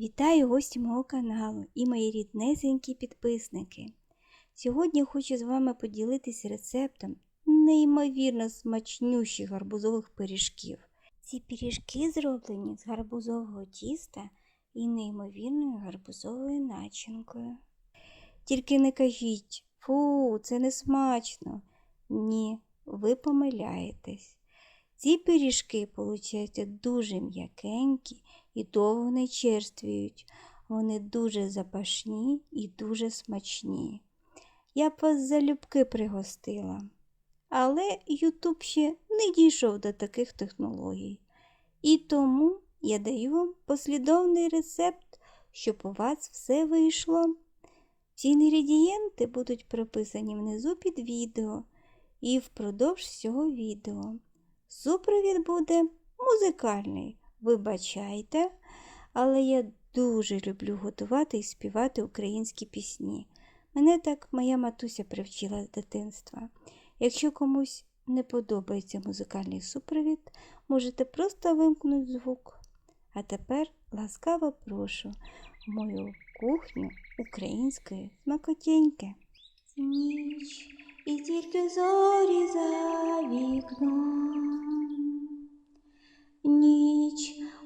Вітаю гості мого каналу і мої ріднесенькі підписники. Сьогодні хочу з вами поділитися рецептом неймовірно смачнющих гарбузових пиріжків. Ці пиріжки зроблені з гарбузового тіста і неймовірною гарбузовою начинкою. Тільки не кажіть, фу, це не смачно. Ні, ви помиляєтесь. Ці пиріжки, получаються дуже м'якенькі і довго не черствіють. Вони дуже запашні і дуже смачні. Я б вас залюбки пригостила. Але Ютуб ще не дійшов до таких технологій. І тому я даю вам послідовний рецепт, щоб у вас все вийшло. Всі інгредієнти будуть прописані внизу під відео і впродовж всього відео. Супровід буде музикальний. Вибачайте, але я дуже люблю готувати і співати українські пісні. Мене так моя матуся привчила з дитинства. Якщо комусь не подобається музикальний супровід, можете просто вимкнути звук. А тепер ласкаво прошу в мою кухню української смакотіньки. Ніч і тільки зорі за вікном.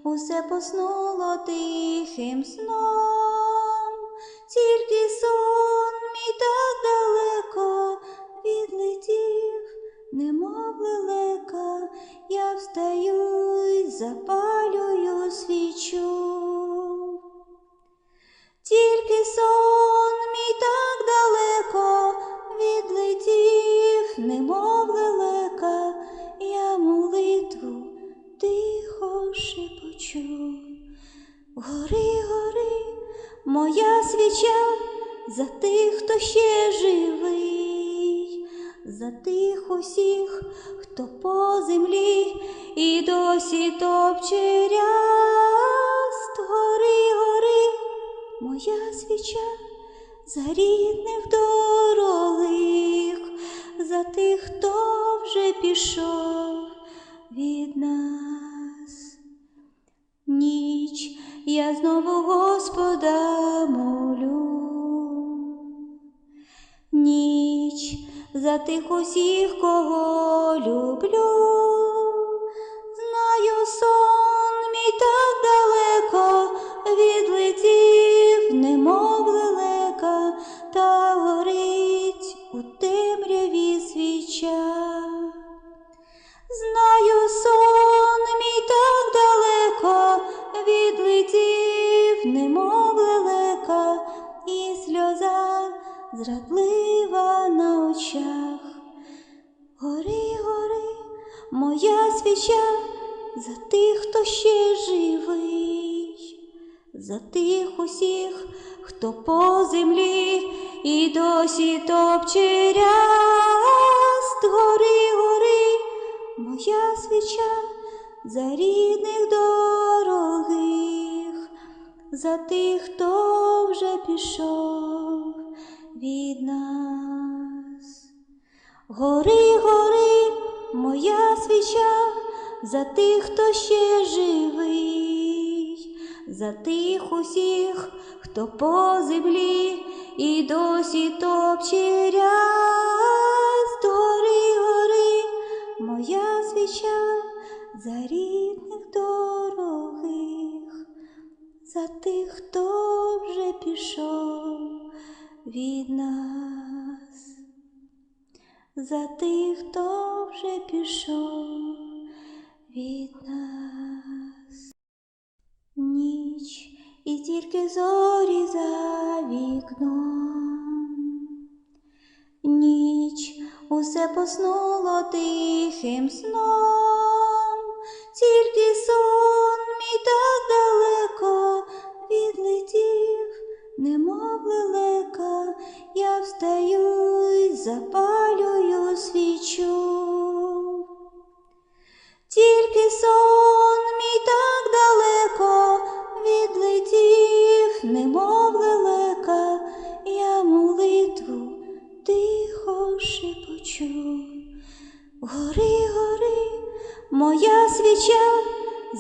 Усе поснуло тихим сном, тільки сон мій так далеко відлетів, немов лелека, я встаю й запалюю Гори, гори, моя свіча за тих, хто ще живий, за тих усіх, хто по землі і досі топче ряст. Гори, гори, моя свіча за рідних дорогих, за тих, хто вже пішов від нас. Ніч я знову Господа молю. Ніч за тих усіх, кого люблю. Зрадлива на очах. Гори, гори, моя свіча за тих, хто ще живий, за тих усіх, хто по землі і досі топче ряст. Гори, гори, моя свіча за рідних дорогих, за тих, хто вже пішов від нас. Гори, гори, моя свіча за тих, хто ще живий, за тих усіх, хто по землі і досі топче ряст. Гори, гори, моя свіча за рідних дорогих, за тих, хто вже пішов від нас, за тих, хто вже пішов від нас. Ніч і тільки зорі за вікном. Ніч усе поснуло тихим сном, тільки сон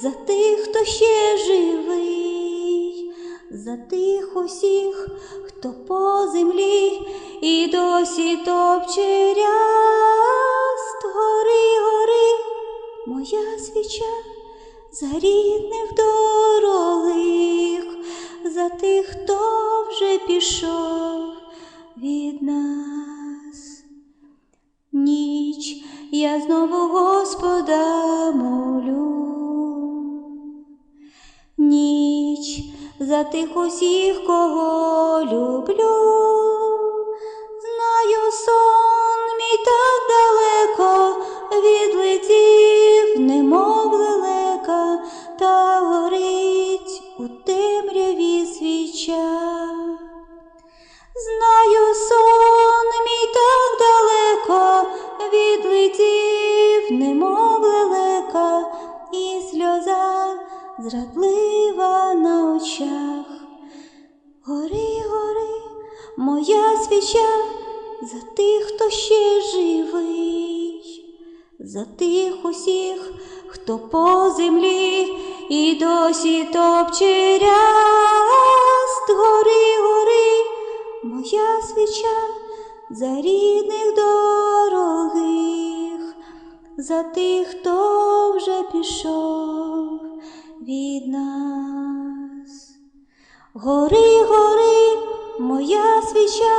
за тих, хто ще живий, за тих усіх, хто по землі і досі топче ряст. Гори, гори, моя свіча за рідних дорогих, за тих, хто вже пішов від нас. Ніч я знову Господа за тих усіх, кого люблю. Знаю, сон мій так далеко відлетів, немов лелека, та горить у темряві свіча. Знаю, сон мій так далеко відлетів, немов лелека, і сльоза зрадлива на очах. Гори, гори, моя свіча за тих, хто ще живий, за тих усіх, хто по землі і досі топче ряст. Гори, гори, моя свіча за рідних дорогих, за тих, хто вже пішов від нас. Гори, гори, моя свіча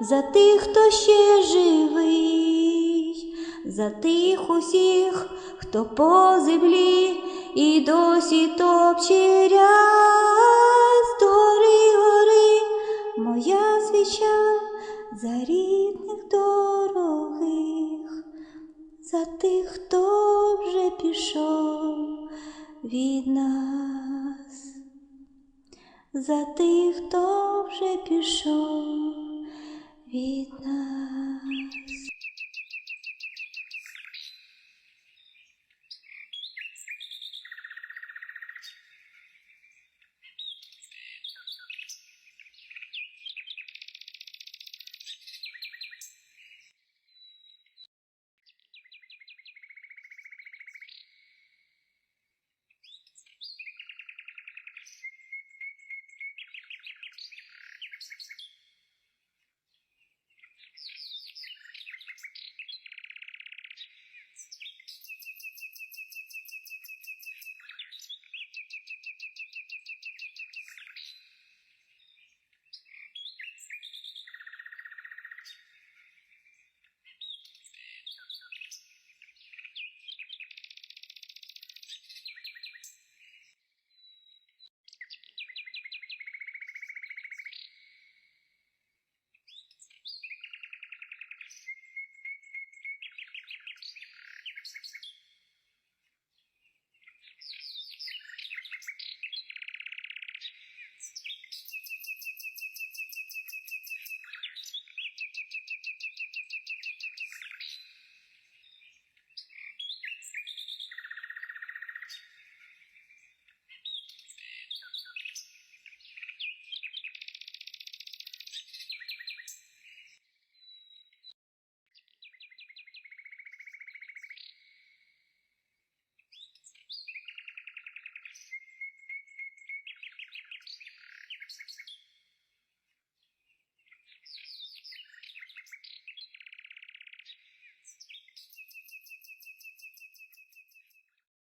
за тих, хто ще живий, за тих усіх, хто по землі і досі топче ряст. Гори, гори, моя свіча за рідних дорогих, за тих, хто вже пішов від нас, за тих, хто вже пішов від нас.